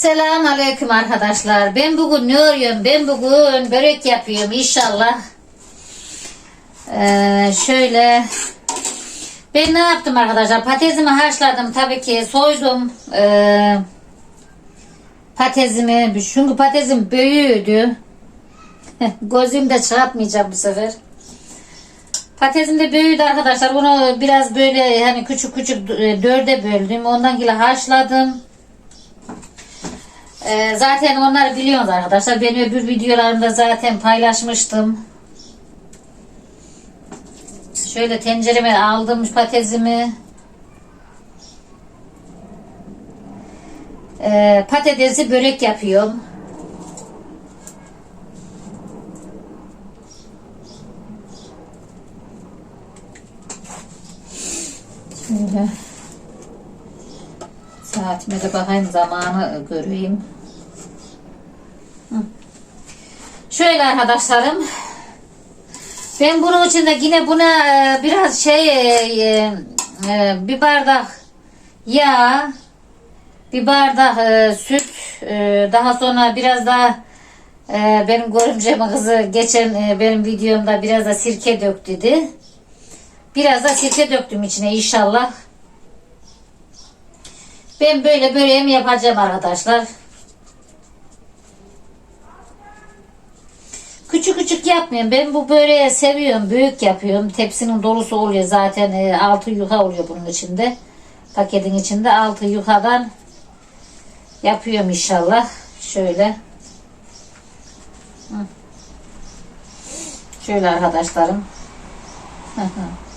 Selam aleyküm arkadaşlar. Ben bugün ne örüyorum? Ben bugün börek yapıyorum inşallah. Ee, şöyle ben ne yaptım arkadaşlar? Patatesimi haşladım tabii ki soydum. Ee, patatesimi çünkü patatesim büyüğüydü. Gözüm de çıkartmayacağım bu sefer. Patatesim de büyüdü arkadaşlar. Bunu biraz böyle hani küçük küçük dörde böldüm. Ondan gibi haşladım. Ee, zaten onları biliyorsunuz arkadaşlar. Ben öbür videolarımda zaten paylaşmıştım. Şöyle tencereme aldım patatesimi. Ee, patatesi börek yapıyorum. Şöyle. Saatime de bakayım zamanı göreyim. Şöyle arkadaşlarım. Ben bunun için de yine buna e, biraz şey e, e, bir bardak yağ, bir bardak süt, daha sonra biraz da e, benim görümcemin kızı geçen benim videomda biraz da sirke dök dedi. Biraz da sirke döktüm içine inşallah. Ben böyle böreğimi yapacağım arkadaşlar. Küçük küçük yapmıyorum. Ben bu böreği seviyorum. Büyük yapıyorum. Tepsinin dolusu oluyor zaten. E, altı yuka oluyor bunun içinde. Paketin içinde altı yukadan yapıyorum inşallah. Şöyle. Şöyle arkadaşlarım. Hı hı.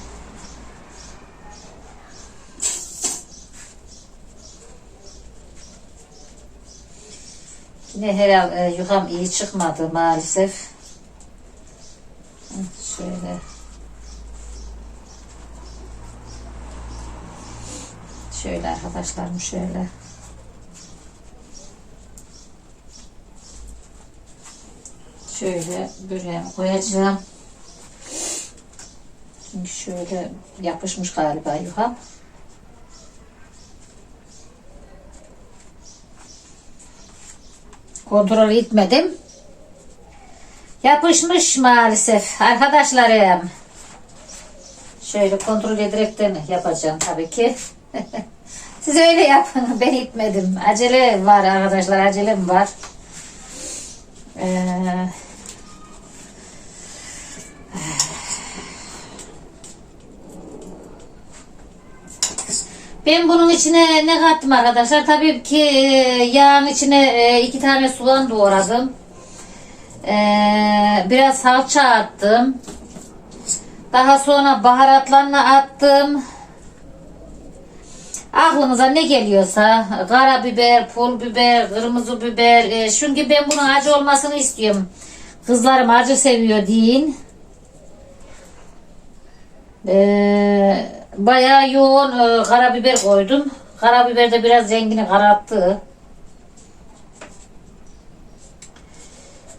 Yine herhalde e, yukam iyi çıkmadı maalesef. Şöyle. Şöyle arkadaşlarım şöyle. Şöyle böreğimi koyacağım. Çünkü şöyle yapışmış galiba yukam. Kontrol etmedim. Yapışmış maalesef arkadaşlarım. Şöyle kontrol ederekten yapacağım tabii ki. Siz öyle yapın. Ben itmedim. Acele var arkadaşlar. Acelem var. Ee, Ben bunun içine ne kattım arkadaşlar? Tabii ki e, yağın içine e, iki tane soğan doğradım. E, Biraz salça attım. Daha sonra baharatlarını attım. Aklınıza ne geliyorsa karabiber, pul biber, kırmızı biber. Çünkü ben bunun acı olmasını istiyorum. Kızlarım acı seviyor deyin. Ee, bayağı yoğun e, karabiber koydum. Karabiber de biraz rengini kararttı.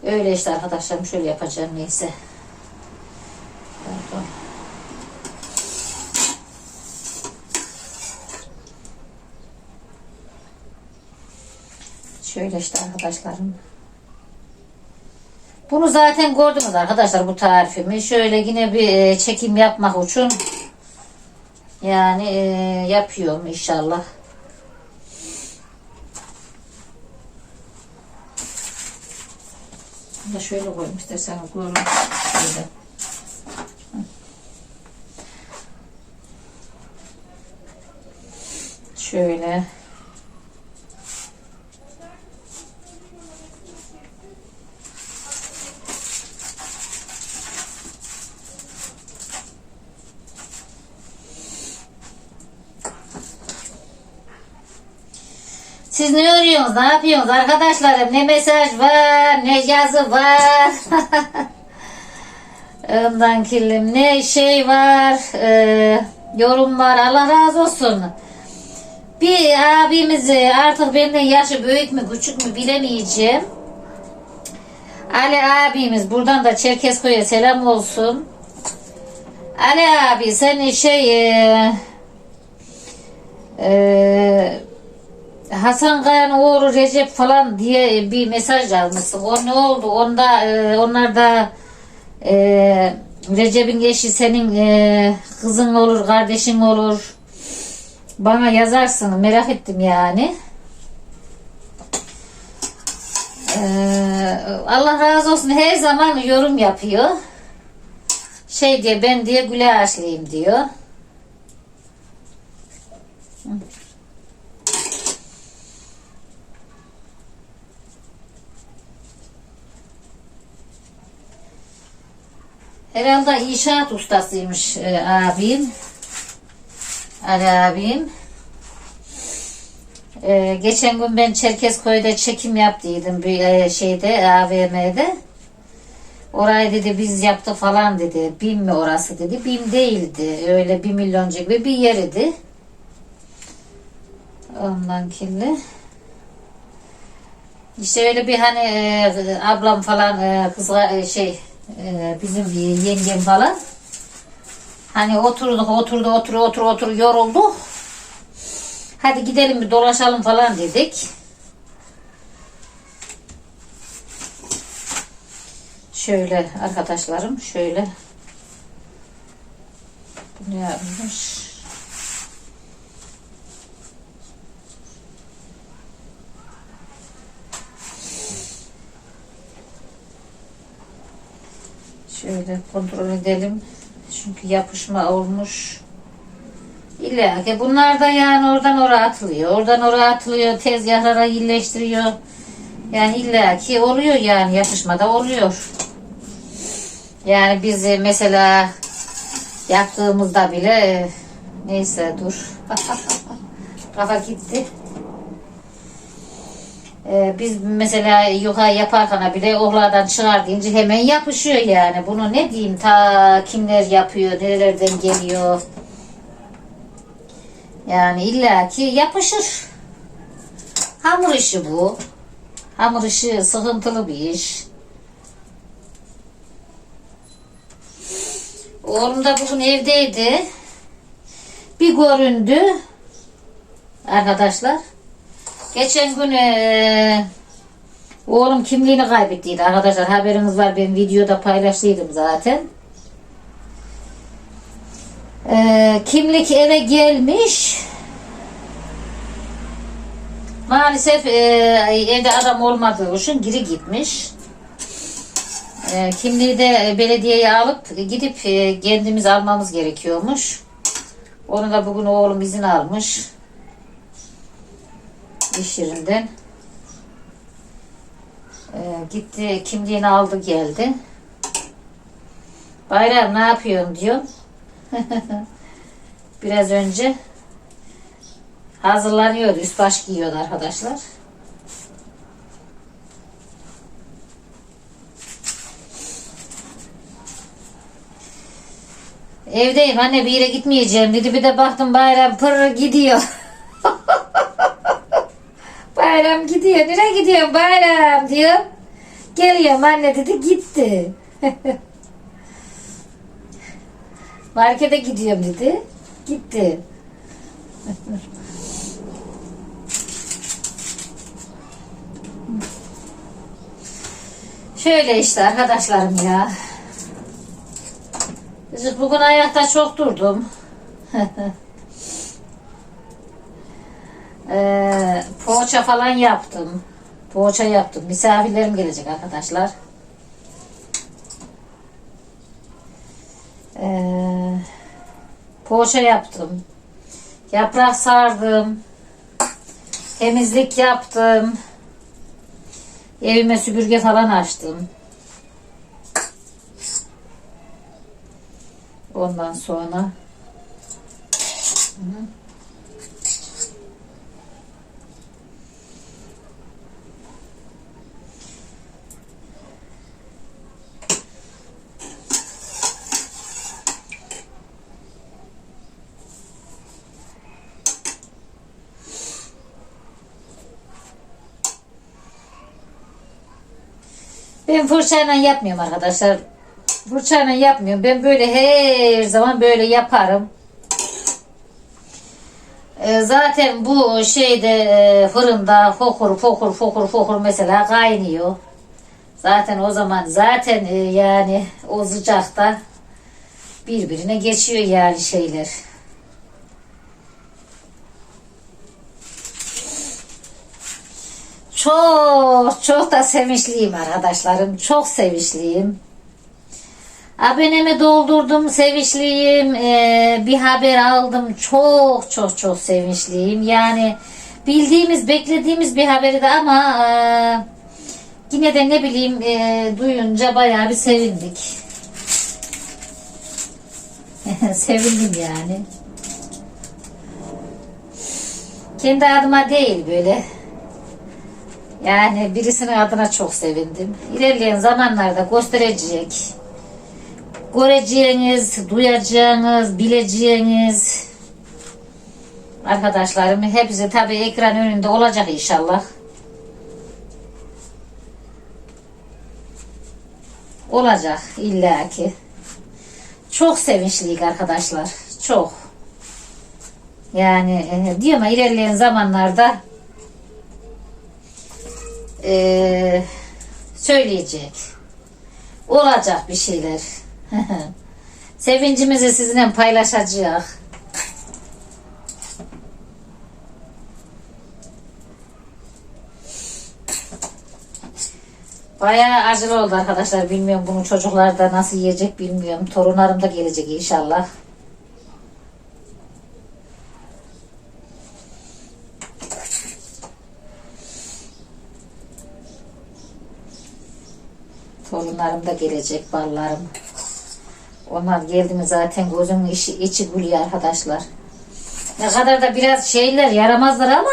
Öyle işte arkadaşlarım şöyle yapacağım neyse. Pardon. Şöyle işte arkadaşlarım. Bunu zaten gördünüz arkadaşlar bu tarifimi. Şöyle yine bir e, çekim yapmak için yani e, yapıyorum inşallah. Bunu da şöyle koyayım istersen görün. Şöyle. Şöyle. Siz ne örüyorsunuz? Ne yapıyorsunuz arkadaşlarım? Ne mesaj var, ne yazı var. Ondan kirlim ne şey var, e, yorum var. Allah razı olsun. Bir abimizi artık benden yaşı büyük mü küçük mü bilemeyeceğim. Ali abimiz buradan da Çerkezköy'e selam olsun. Ali abi sen şey e, e, Hasan Kaya'nın oğlu Recep falan diye bir mesaj yazmışsın. O ne oldu? Onda e, onlar da e, Recep'in eşi senin e, kızın olur, kardeşin olur. Bana yazarsın. Merak ettim yani. Ee, Allah razı olsun her zaman yorum yapıyor. Şey diye ben diye güle ağaçlıyım diyor. Hı. Herhalde inşaat ustasıymış e, abim. Ali abim. Ee, geçen gün ben Çerkezköy'de çekim yaptıydım bir e, şeyde AVM'de. Orayı dedi biz yaptık falan dedi. BİM mi orası dedi. BİM değildi. Öyle bir milyoncu gibi bir yer idi. Ondan kirli. İşte öyle bir hani e, ablam falan e, kızla e, şey e, bizim yengem falan. Hani oturduk oturdu otur otur otur yorulduk. Hadi gidelim bir dolaşalım falan dedik. Şöyle arkadaşlarım şöyle. Bu yapmış? Şöyle kontrol edelim. Çünkü yapışma olmuş. İlla ki bunlar da yani oradan oraya atılıyor. Oradan oraya atılıyor. Tezgahlara iyileştiriyor. Yani illa ki oluyor yani yapışmada oluyor. Yani biz e, mesela yaptığımızda bile e, neyse dur. Kafa gitti. Ee, biz mesela yuka yaparken bile ohladan çıkar deyince hemen yapışıyor yani. Bunu ne diyeyim ta kimler yapıyor, nerelerden geliyor. Yani illaki yapışır. Hamur işi bu. Hamur işi sıkıntılı bir iş. Oğlum da bugün evdeydi. Bir göründü. Arkadaşlar. Geçen gün eee, oğlum kimliğini kaybettiydi arkadaşlar. Haberiniz var ben videoda paylaştıydım zaten. Eee, kimlik eve gelmiş. Maalesef eee, evde adam olmadığı için geri gitmiş. Eee, kimliği de belediyeye alıp gidip eee, kendimiz almamız gerekiyormuş. Onu da bugün oğlum izin almış. İş yerinden. Eee, gitti kimliğini aldı geldi. Bayram ne yapıyorsun diyor. Biraz önce hazırlanıyordu. Üst baş giyiyordu arkadaşlar. Evdeyim anne bir yere gitmeyeceğim dedi. Bir de baktım bayram pır gidiyor. bayram gidiyor. Nereye gidiyorsun bayram diyor. Geliyorum anne dedi gitti. Markete gidiyorum dedi. Gitti. Şöyle işte arkadaşlarım ya. Bugün ayakta çok durdum. ee, poğaça falan yaptım. Poğaça yaptım. Misafirlerim gelecek arkadaşlar. Ee, poğaça yaptım. Yaprak sardım. Temizlik yaptım. Evime süpürge falan açtım. Ondan sonra Hı. Ben fırçayla yapmıyorum arkadaşlar. Fırçayla yapmıyorum. Ben böyle her zaman böyle yaparım. E, zaten bu şeyde e, fırında fokur fokur fokur fokur mesela kaynıyor. Zaten o zaman zaten e, yani o sıcakta birbirine geçiyor yani şeyler. Çok çok da sevinçliyim arkadaşlarım. Çok sevinçliyim. Abonemi doldurdum, sevinçliyim. Ee, bir haber aldım. Çok çok çok sevinçliyim. Yani bildiğimiz, beklediğimiz bir haberi de ama e, yine de ne bileyim e, duyunca bayağı bir sevindik. Sevindim yani. Kendi adıma değil böyle. Yani birisinin adına çok sevindim. İlerleyen zamanlarda gösterecek. Göreceğiniz, duyacağınız, bileceğiniz arkadaşlarım hepsi tabii ekran önünde olacak inşallah. Olacak illaki. Çok sevinçliyik arkadaşlar. Çok. Yani e, diyorum ilerleyen zamanlarda e, söyleyecek. Olacak bir şeyler. Sevincimizi sizinle paylaşacak. Bayağı acılı oldu arkadaşlar. Bilmiyorum bunu çocuklar da nasıl yiyecek bilmiyorum. Torunlarım da gelecek inşallah. Torunlarım da gelecek, ballarım. Onlar geldi mi zaten gözümün içi, içi gülüyor arkadaşlar. Ne kadar da biraz şeyler yaramazlar ama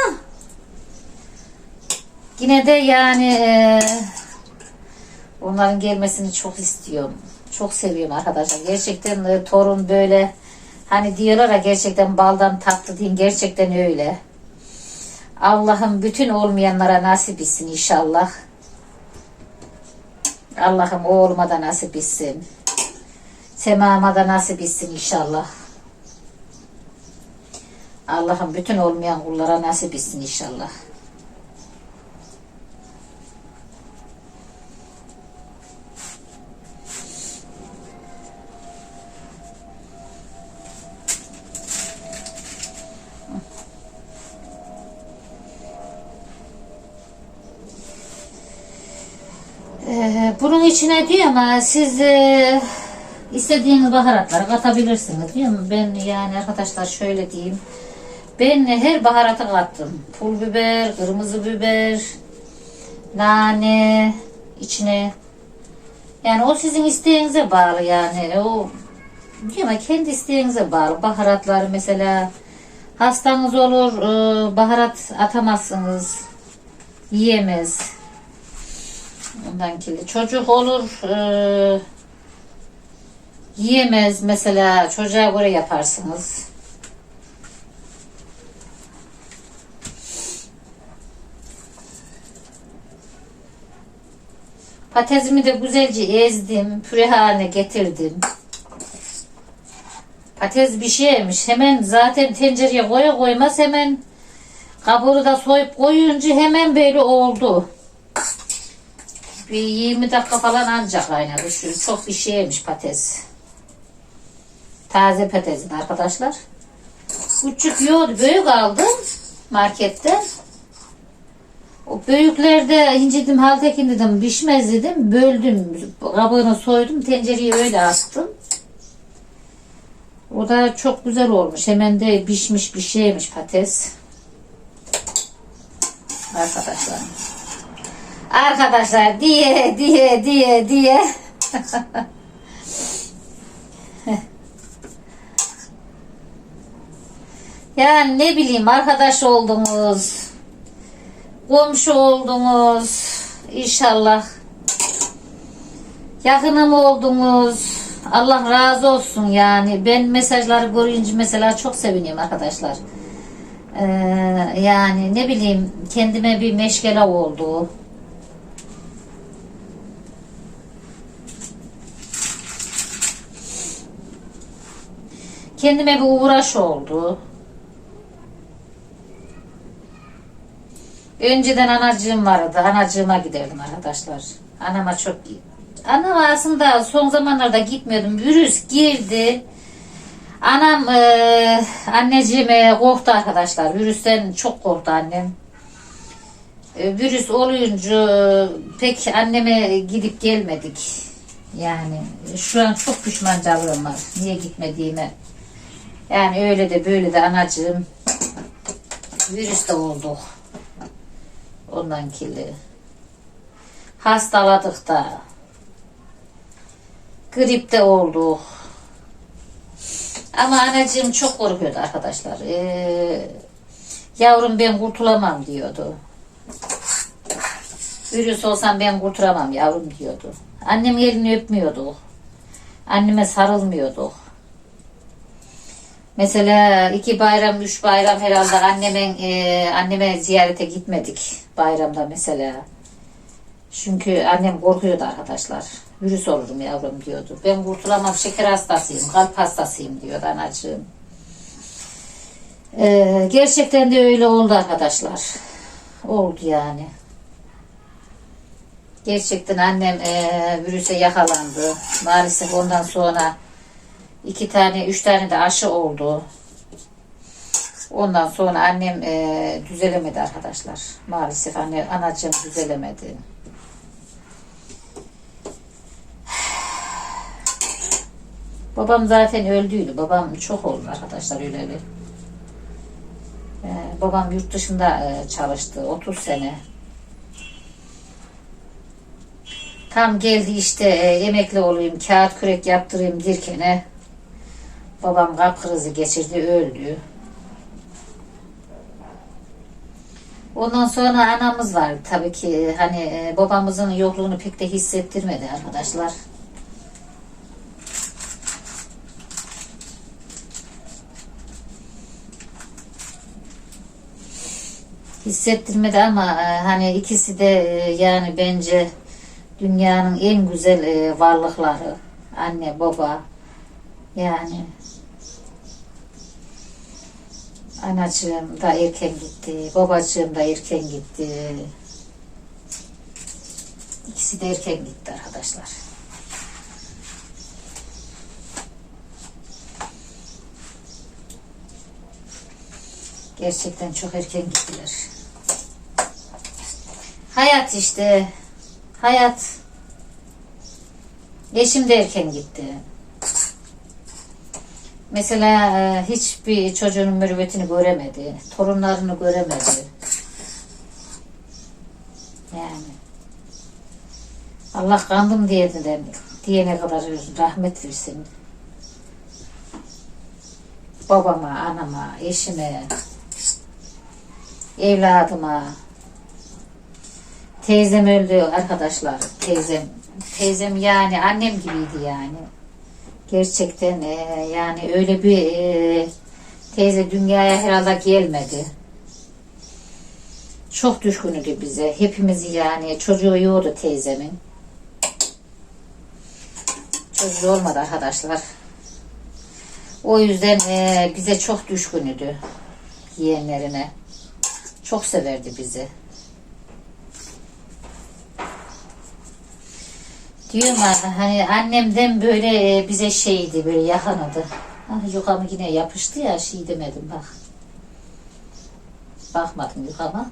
yine de yani e, onların gelmesini çok istiyorum. Çok seviyorum arkadaşlar. Gerçekten e, torun böyle hani diyorlar ya gerçekten baldan tatlı değil. Gerçekten öyle. Allah'ım bütün olmayanlara nasip etsin inşallah. Allah'ım oğluma da nasip etsin. Semama da nasip etsin inşallah. Allah'ım bütün olmayan kullara nasip etsin inşallah. İçine diyor ama siz e, istediğiniz baharatları katabilirsiniz diyor mu? Ben yani arkadaşlar şöyle diyeyim. Ben her baharatı kattım. Pul biber, kırmızı biber, nane içine. Yani o sizin isteğinize bağlı yani. O diyor ama kendi isteğinize bağlı. Baharatlar mesela hastanız olur, e, baharat atamazsınız. Yiyemez. Ondan kirli. Çocuk olur e, yiyemez mesela çocuğa göre yaparsınız. Patatesimi de güzelce ezdim. Püre haline getirdim. Patates bir şeymiş. Hemen zaten tencereye koya koymaz hemen kabuğunu da soyup koyunca hemen böyle oldu. Bir 20 dakika falan ancak kaynadı. Şu çok bir şeymiş patates. Taze patatesin arkadaşlar. Küçük yoğurdu büyük aldım markette. O büyüklerde incirdim haltekin dedim pişmez dedim böldüm kabuğunu soydum tencereye öyle attım. O da çok güzel olmuş. Hemen de pişmiş bir şeymiş patates. Arkadaşlar. Arkadaşlar diye diye diye diye. yani ne bileyim arkadaş oldunuz. Komşu oldunuz. İnşallah. Yakınım oldunuz. Allah razı olsun yani. Ben mesajları görünce mesela çok seviniyorum arkadaşlar. Ee, yani ne bileyim kendime bir meşgale oldu. Kendime bir uğraş oldu. Önceden anacığım vardı. Anacığıma giderdim arkadaşlar. Anama çok... Anama aslında son zamanlarda gitmiyordum. Virüs girdi. Anam e, anneciğime korktu arkadaşlar. Virüsten çok korktu annem. E, virüs olunca pek anneme gidip gelmedik. Yani şu an çok pişmancalığım var. Niye gitmediğime. Yani öyle de böyle de anacığım virüs de olduk. Ondan kirli. Hastaladık da. Grip de olduk. Ama anacığım çok korkuyordu arkadaşlar. Ee, yavrum ben kurtulamam diyordu. Virüs olsam ben kurtulamam yavrum diyordu. Annem elini öpmüyorduk. Anneme sarılmıyorduk. Mesela iki bayram, üç bayram herhalde anneme, e, anneme ziyarete gitmedik bayramda mesela. Çünkü annem korkuyordu arkadaşlar. Virüs olurum yavrum diyordu. Ben kurtulamam şeker hastasıyım, kalp hastasıyım diyordu anacığım. Ee, gerçekten de öyle oldu arkadaşlar. Oldu yani. Gerçekten annem e, virüse yakalandı. Maalesef ondan sonra iki tane, üç tane de aşı oldu. Ondan sonra annem e, düzelemedi arkadaşlar. Maalesef anne, anacığım düzelemedi. Babam zaten öldüydü. Babam çok oldu arkadaşlar öleli. Ee, babam yurt dışında e, çalıştı 30 sene. Tam geldi işte e, emekli olayım, kağıt kürek yaptırayım derken babam kalp krizi geçirdi, öldü. Ondan sonra anamız var tabii ki hani e, babamızın yokluğunu pek de hissettirmedi arkadaşlar. hissettirmedi ama e, hani ikisi de e, yani bence dünyanın en güzel e, varlıkları anne baba yani anacığım da erken gitti babacığım da erken gitti ikisi de erken gitti arkadaşlar gerçekten çok erken gittiler Hayat işte. Hayat. Eşim de erken gitti. Mesela e, hiçbir çocuğunun mürüvvetini göremedi. Torunlarını göremedi. Yani. Allah kandım diyene, diyene kadar rahmet versin. Babama, anama, eşime, evladıma, Teyzem öldü arkadaşlar. Teyzem. Teyzem yani annem gibiydi yani. Gerçekten e, yani öyle bir e, teyze dünyaya herhalde gelmedi. Çok düşkünüydü bize. Hepimizi yani çocuğu yoğdu teyzemin. Çocuğu olmadı arkadaşlar. O yüzden e, bize çok düşkünüydü. Yeğenlerine. Çok severdi bizi. Diyorum ya, hani annemden böyle e, bize şeydi böyle yakanadı. Ah yukamı yine yapıştı ya şey demedim bak. Bakmadım yukama.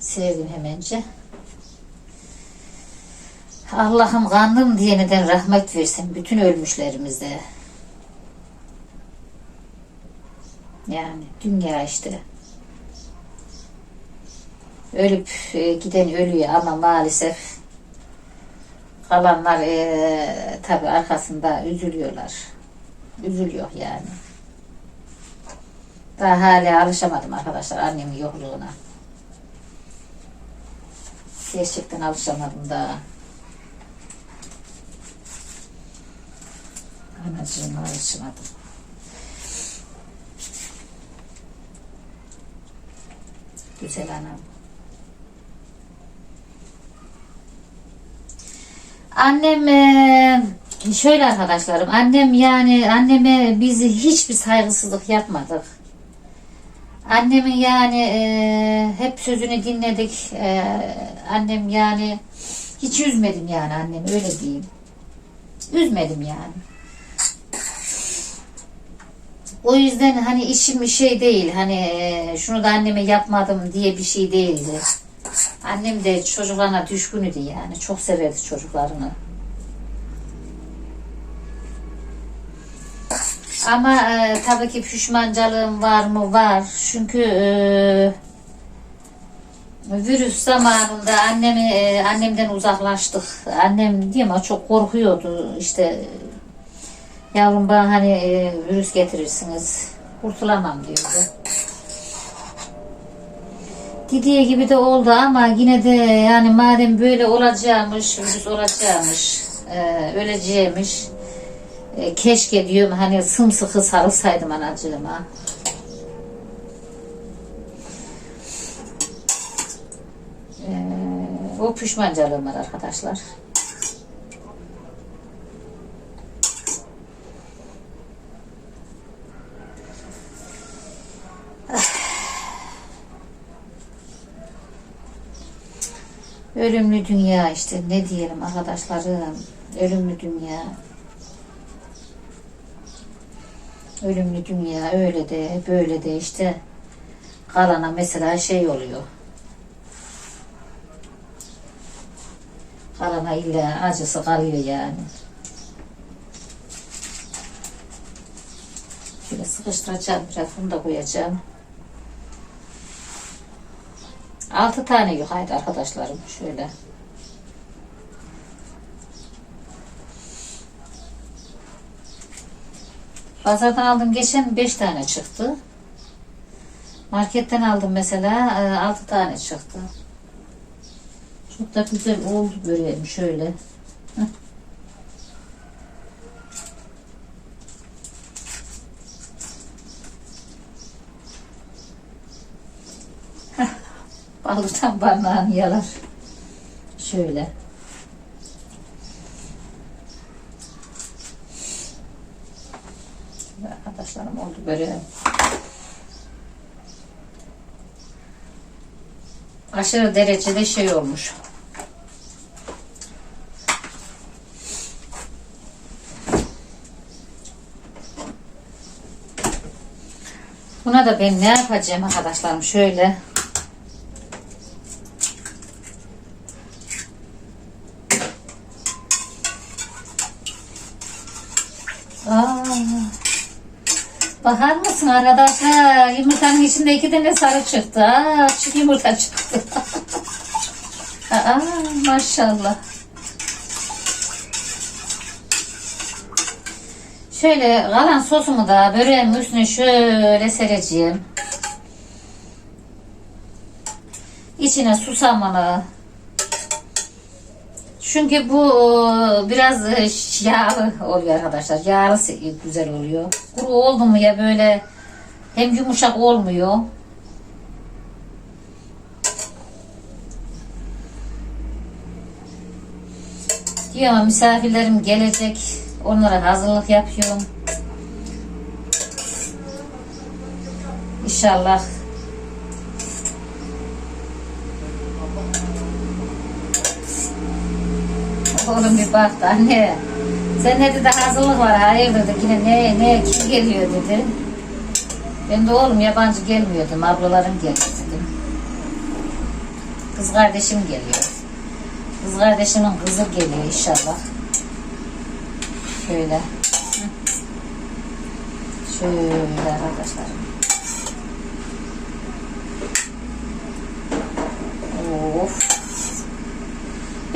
Serdim hemence. Allah'ım kandım diyeneden rahmet versin bütün ölmüşlerimize. Yani dünya işte. Ölüp e, giden ölüyor ama maalesef Kalanlar e, tabi arkasında üzülüyorlar. Üzülüyor yani. Daha hala alışamadım arkadaşlar annemin yokluğuna. Gerçekten alışamadım daha. Anacığıma alışamadım. Güzel anam. Annem şöyle arkadaşlarım annem yani anneme bizi hiçbir saygısızlık yapmadık. Annemin yani e, hep sözünü dinledik. E, annem yani hiç üzmedim yani annemi öyle diyeyim. Üzmedim yani. O yüzden hani işim bir şey değil. Hani e, şunu da anneme yapmadım diye bir şey değildi. Annem de çocuklarına düşkünüydü yani. Çok severdi çocuklarını. Ama e, tabii ki pişmancalığım var mı? Var. Çünkü e, virüs zamanında annemi e, annemden uzaklaştık. Annem diyeyim ama çok korkuyordu. İşte yavrum bana hani e, virüs getirirsiniz. Kurtulamam diyordu. Didiye gibi de oldu ama yine de yani madem böyle olacakmış, virüs olacakmış, e, öleceğimiş. E, keşke diyorum hani sımsıkı sarılsaydım anacığıma. E, o pişmancalığım var arkadaşlar. Ölümlü dünya işte ne diyelim arkadaşlarım. Ölümlü dünya. Ölümlü dünya öyle de böyle de işte kalana mesela şey oluyor. Kalana illa acısı kalıyor yani. Şöyle sıkıştıracağım biraz bunu da koyacağım. Altı tane yukarıda arkadaşlarım şöyle. Pazardan aldım geçen 5 tane çıktı. Marketten aldım mesela 6 tane çıktı. Çok da güzel oldu böreğim şöyle. Balıktan parmağını yalar. Şöyle. Arkadaşlarım oldu böyle. Aşırı derecede şey olmuş. Buna da ben ne yapacağım arkadaşlarım şöyle. Bakar mısın arkadaşlar? Yumurtanın içinde iki tane sarı çıktı. Aa, çift yumurta çıktı. Aa, maşallah. Şöyle kalan sosumu da böreğin üstüne şöyle sereceğim. İçine susamını. Çünkü bu e, biraz e, yağlı oluyor arkadaşlar. Yağlı güzel oluyor. Kuru oldu mu ya böyle hem yumuşak olmuyor. Diyorum misafirlerim gelecek. Onlara hazırlık yapıyorum. İnşallah Oğlum bir baktı anne. Sen ne dedi hazırlık var hayır dedi ne ne kim geliyor dedi. Ben de oğlum yabancı gelmiyor dedim ablalarım geldi dedim. Kız kardeşim geliyor. Kız kardeşimin kızı geliyor inşallah. Şöyle. Şöyle arkadaşlar.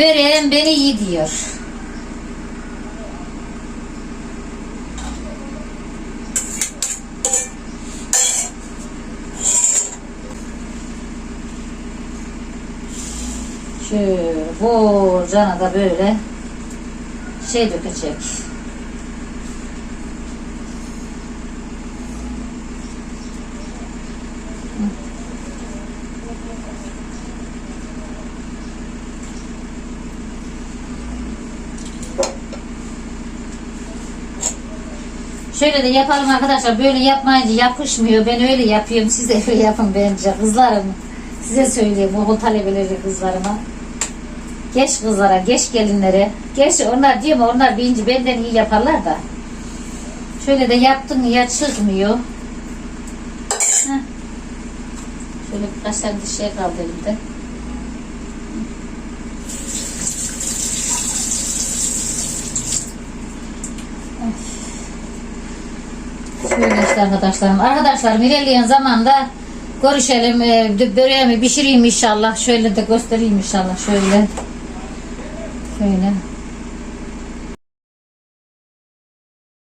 Böreğim beni iyi diyor. Şöyle bu cana da böyle şey dökecek. Şöyle de yapalım arkadaşlar. Böyle yapmayınca yapışmıyor. Ben öyle yapıyorum. Siz de öyle yapın bence. Kızlarım. Size söyleyeyim. Okul talebeleri kızlarıma. Geç kızlara, geç gelinlere. Geç onlar diyor mu onlar birinci benden iyi yaparlar da. Şöyle de yaptın ya çıkmıyor. Heh. Şöyle birkaç tane de şey kaldı elimde. Şöyle işte arkadaşlarım. Arkadaşlarım ilerleyen zamanda görüşelim. Ee, böreğimi pişireyim inşallah. Şöyle de göstereyim inşallah. Şöyle. Şöyle.